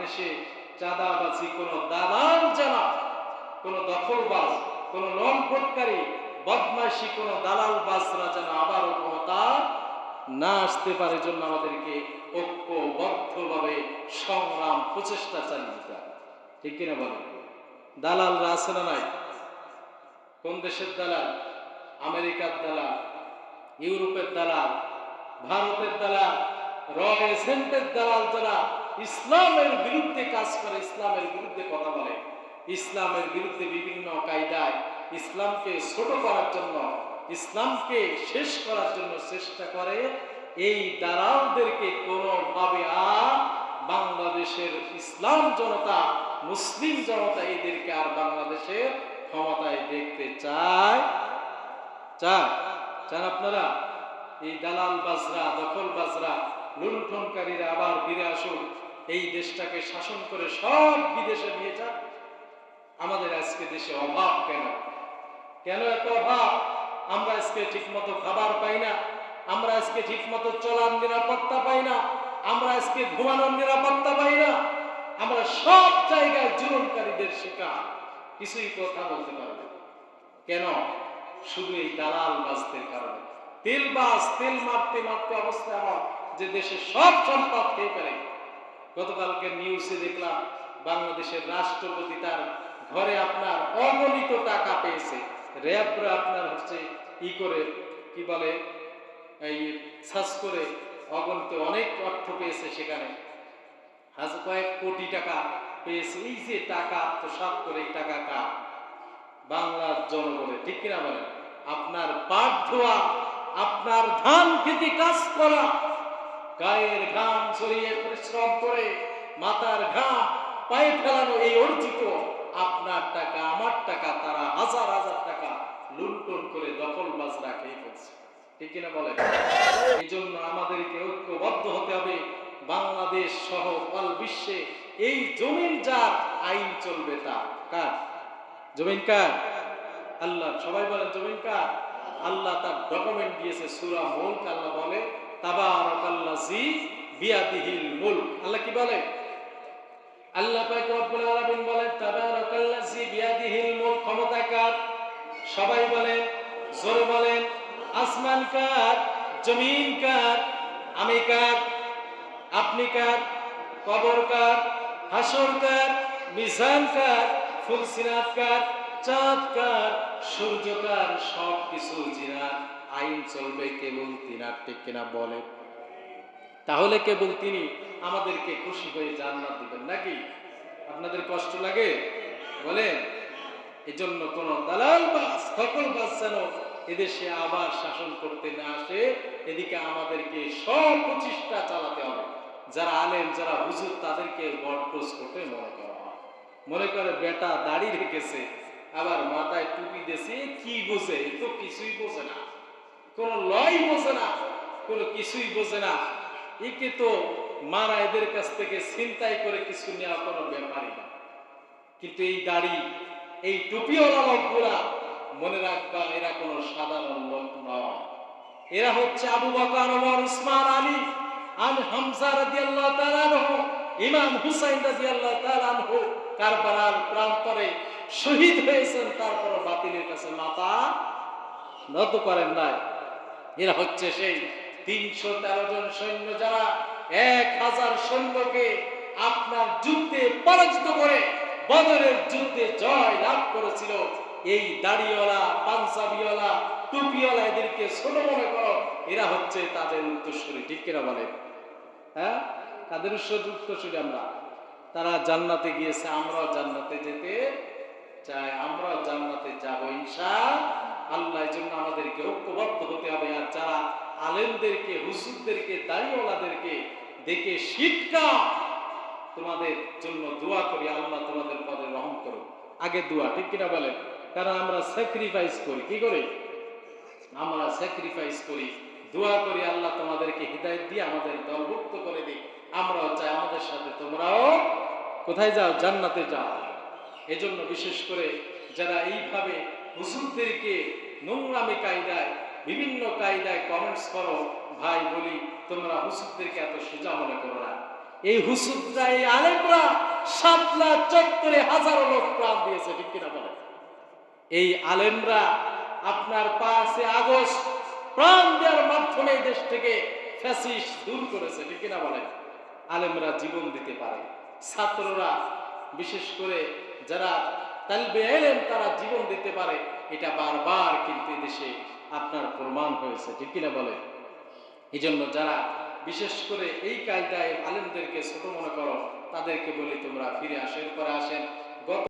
বাংলাদেশে চাঁদাবাজি, কোনো দালাল জানা, কোনো দখলবাজ, কোনো লম্পটকারী বদমাইশি, কোনো দালাল বাজরা যেন আবারও ক্ষমতা না আসতে পারে জন্য আমাদেরকে ঐক্যবদ্ধভাবে সংগ্রাম, প্রচেষ্টা চালিয়ে যেতে ঠিক কিনা বলেন? দালালরা আছে না নাই? কোন দেশের দালাল? আমেরিকার দালাল, ইউরোপের দালাল, ভারতের দালাল রয় এসেন্টের দালাল যারা ইসলামের বিরুদ্ধে কাজ করে, ইসলামের বিরুদ্ধে কথা বলে। ইসলামের বিরুদ্ধে বিভিন্ন কায়দায় ইসলামকে ছোট করার জন্য, ইসলামকে শেষ করার জন্য চেষ্টা করে। এই দালালদেরকে কোনোভাবে আর বাংলাদেশের ইসলাম জনতা, মুসলিম জনতা এদেরকে আর বাংলাদেশের ক্ষমতায় দেখতে চায়। চায়? চান আপনারা? এই দালাল বাজরা দখল বাজরা লুণ্ঠনকারীরা আবার ফিরে আসুক। এই দেশটাকে শাসন করে সব বিদেশে নিয়ে যাক আমাদের আজকে দেশে অভাব কেন? কেন এত অভাব? আমরা আজকে ঠিক মতো খাবার পাই না। আমরা আজকে ঠিক মতো চলার নিরাপত্তা পাই না। আমরা আজকে ঘুমানোর নিরাপত্তা পাই না। আমরা সব জায়গায় জীবনকারীদের শিকার। কিছুই কথা বলতে পারবে। কেন? শুধু এই দালাল বাজদের কারণে। তেল বাস তেল মারতে মারতে অবস্থা এমন যে দেশে সব সম্পদ খেয়ে ফেলে। গতকালকে নিউজে দেখলাম বাংলাদেশের রাষ্ট্রপতি তার ঘরে আপনার অগণিত টাকা পেয়েছে। র্যাবরা আপনার হচ্ছে ই করে, কি বলে, এই সার্চ করে অগণিত অনেক অর্থ পেয়েছে সেখানে। হাজ, কয়েক কোটি টাকা পেয়েছে। এই যে টাকা আত্মসাৎ করে, এই টাকা কার? বাংলার জনগণের, ঠিক কিনা বলেন? আপনার পাঠ ধোয়া, আপনার ধান খেতে কাজ করা গায়ের ঘাম ছড়িয়ে পরিশ্রম করে মাথার ঘাম পায়ে ফেলানো এই অর্জিত, আপনার টাকা, আমার টাকা, তারা হাজার হাজার টাকা লুণ্ঠন করে দখল বাজরা খেয়ে ফেলছে। ঠিক কিনা বলেন? এই জন্য আমাদেরকে ঐক্যবদ্ধ হতে হবে। বাংলাদেশ সহ অল বিশ্বে এই জমিন যার আইন চলবে তার কার? জমিন কার? আল্লাহ, সবাই বলেন জমিন কার? আল্লাহ তার ডকুমেন্ট দিয়েছে, সূরা মুলক, আল্লাহ বলে বলেন? সবাই বলেন বলেন, আসমান কার, জমিন কার, আমি কার, আপনি কার, কবর কার, হাসর কার, মিজান কার, ফুলসিরাত কার, চাঁদ কার, সূর্য কার সব কিছু জিনার আইন চলবে কেবল তিনার ঠিক কিনা বলে তাহলে কেবল তিনি আমাদেরকে খুশি হয়ে জান্নাত দিবেন, নাকি? আপনাদের কষ্ট লাগে? বলেন, এজন্য কোন দালাল বা সকল বাস যেন এদেশে আবার শাসন করতে না আসে, এদিকে আমাদেরকে সব প্রচেষ্টা চালাতে হবে। যারা আলেম, যারা হুজুর, তাদেরকে গডপোজ করতে মনে করা হয়। মনে করে বেটা দাড়ি রেখেছে, আবার মাথায় টুপি দিয়েছে, কি বোঝে? তো কিছুই বোঝে না। কোনো লয় বোঝে না, কোনো কিছুই বোঝে না। একে তো মারা এদের কাছ থেকে ছিনতাই করে কিছু নেওয়া কোনো ব্যাপারই না। কিন্তু এই দাড়ি, এই টুপিওয়ালা লোকগুলা মনে রাখবা এরা কোনো সাধারণ লোক নয়। এরা হচ্ছে আবু বকর ওমর উসমান আলী, আন হামজা রাদিয়াল্লাহু তাআলা আনহু, ইমাম হুসাইন রাদিয়াল্লাহু তাআলা আনহু, কারবালার প্রান্তরে শহীদ হয়েছেন তারপর বাতিলের কাছে মাথা নত করেন নাই। এরা হচ্ছে সেই তিনশো তেরো জন সৈন্য যারা এক হাজার সৈন্যকে আপনার যুদ্ধে পরাজিত করে বদরের যুদ্ধে জয় লাভ করেছিল। এই দাড়িওয়ালা, পাঞ্জাবিওয়ালা, টুপিওয়ালা এদেরকে ছোট মনে করো, এরা হচ্ছে তাদের উত্তরসূরি, ঠিক কিনা বলে হ্যাঁ? তাদের উত্তরসূরি আমরা। তারা জান্নাতে গিয়েছে, আমরাও জান্নাতে যেতে চাই, আমরাও জান্নাতে যাব ইনশা আল্লাহ। জন্য আমাদেরকে ঐক্যবদ্ধ হতে হবে। আর যারা আলেমদেরকে, হুসুরদেরকে, দাড়িওয়ালাদেরকে দেখে শিক্ষা তোমাদের জন্য দোয়া করি, আল্লাহ তোমাদের পদে রহম করো আগে দোয়া, ঠিক কিনা বলেন? কারণ আমরা স্যাক্রিফাইস করি, কি করি? আমরা স্যাক্রিফাইস করি। দোয়া করি, আল্লাহ তোমাদেরকে হৃদায়ত দিয়ে আমাদের দলভুক্ত করে দিই আমরাও চাই আমাদের সাথে তোমরাও কোথায় যাও? জান্নাতে যাও। এজন্য বিশেষ করে যারা এইভাবে হুজুরদেরকে নোংরামি কায়দায় বিভিন্ন কায়দায় কমেন্টস করো, ভাই, বলি, তোমরা হুসুদদেরকে এত সোজা মনে করো না। এই হুসুদরা এই আলেমরা শাপলা চত্বরে হাজারো লোক প্রাণ দিয়েছে, ঠিক কিনা বলেন? এই আলেমরা আপনার পাঁচে আগস্ট প্রাণ দেওয়ার মাধ্যমে দেশ থেকে ফ্যাসিস দূর করেছে, ঠিক কিনা বলেন? আলেমরা জীবন দিতে পারে। ছাত্ররা, বিশেষ করে যারা তালবে এলেন তারা জীবন দিতে পারে। এটা বারবার কিন্তু দেশে আপনার প্রমাণ হয়েছে, ঠিক কিনা বলে এই জন্য যারা বিশেষ করে এই কায়দায় আলেমদেরকে ছোট মনে করো, তাদেরকে বলি তোমরা ফিরে আসেন, পরে আসেন। গত